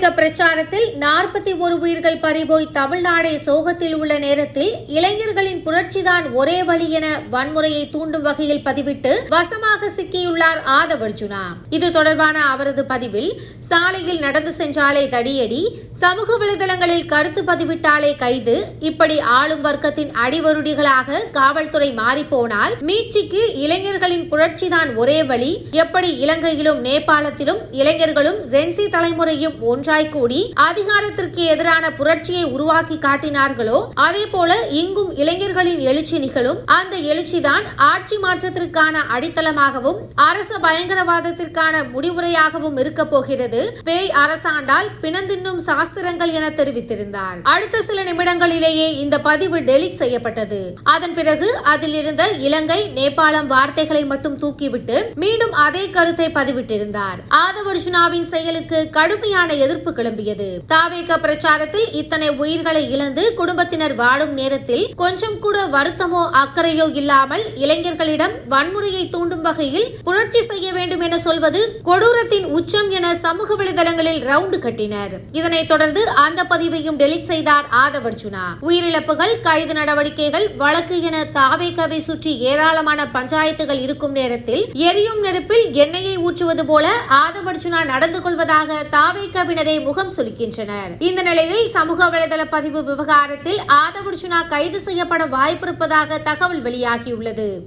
அமெரிக்க பிரச்சாரத்தில் நாற்பத்தி ஒரு உயிர்கள் பறிபோய் தமிழ்நாடே சோகத்தில் உள்ள நேரத்தில் இளைஞர்களின் புரட்சிதான் ஒரே வழி என வன்முறையை தூண்டும் வகையில் பதிவிட்டு வசமாக சிக்கியுள்ளார் ஆதவ் அர்ஜுனா. இது தொடர்பான அவரது பதிவில் சாலையில் நடந்து சென்றாலே தடியடி சமூக வலைதளங்களில் கருத்து பதிவிட்டாலே கைது இப்படி ஆளும் வர்க்கத்தின் அடிவருடிகளாக காவல்துறை மாறிப்போனால் மீட்சிக்கு இளைஞர்களின் புரட்சிதான் ஒரே வழி. எப்படி இலங்கையிலும் நேபாளத்திலும் இளைஞர்களும் ஜென்சி தலைமுறையும் ஒன்று ஒன்றாய் கூடி அதிகாரத்திற்கு எதிரான புரட்சியை உருவாக்கி காட்டினார்களோ அதே போல இங்கும் இளைஞர்களின் எழுச்சி நிகழும் அந்த எழுச்சிதான் ஆட்சி மாற்றத்திற்கான அடித்தளமாகவும் அரச பயங்கரவாதத்திற்கான முடிவுரையாகவும் இருக்க போகிறது. பேய் அரசாண்டால் பிணந்தின்னும் சாஸ்திரங்கள் என தெரிவித்திருந்தார். அடுத்த சில நிமிடங்களிலேயே இந்த பதிவு டெலிட் செய்யப்பட்டது. அதன் பிறகு அதில் இருந்த இலங்கை நேபாளம் வார்த்தைகளை மட்டும் தூக்கிவிட்டு மீண்டும் அதே கருத்தை பதிவிட்டிருந்தார். ஆதவர்ஜுனாவின் செயலுக்கு கடுமையான எதிர்ப்பு எதிர்ப்பு கிளம்பியது. தாவேக பிரச்சாரத்தில் இத்தனை உயிர்களை இழந்து குடும்பத்தினர் வாடும் நேரத்தில் கொஞ்சம் கூட வருத்தமோ அக்கறையோ இல்லாமல் இளைஞர்களிடம் வன்முறையை தூண்டும் வகையில் புரட்சி செய்ய வேண்டும் என சொல்வது கொடூரத்தின் உச்சம் என சமூக வலைதளங்களில் ரவுண்டு கட்டினர். இதனைத் தொடர்ந்து அந்த பதிவையும் டெலிட் செய்தார் ஆதவ் அர்ஜுனா. உயிரிழப்புகள் கைது நடவடிக்கைகள் வழக்கு என தாவேகாவை சுற்றி ஏராளமான பஞ்சாயத்துகள் இருக்கும் நேரத்தில் எரியும் நெருப்பில் எண்ணெயை ஊற்றுவது போல ஆதவ் அர்ஜுனா நடந்து கொள்வதாக தாவேகாவினரே முகம் சுளிக்கின்றனர். இந்த நிலையில் சமூக வலைதள பதிவு விவகாரத்தில் ஆதவர்ஜுனா கைது செய்யப்பட வாய்ப்பிருப்பதாக தகவல் வெளியாகியுள்ளது.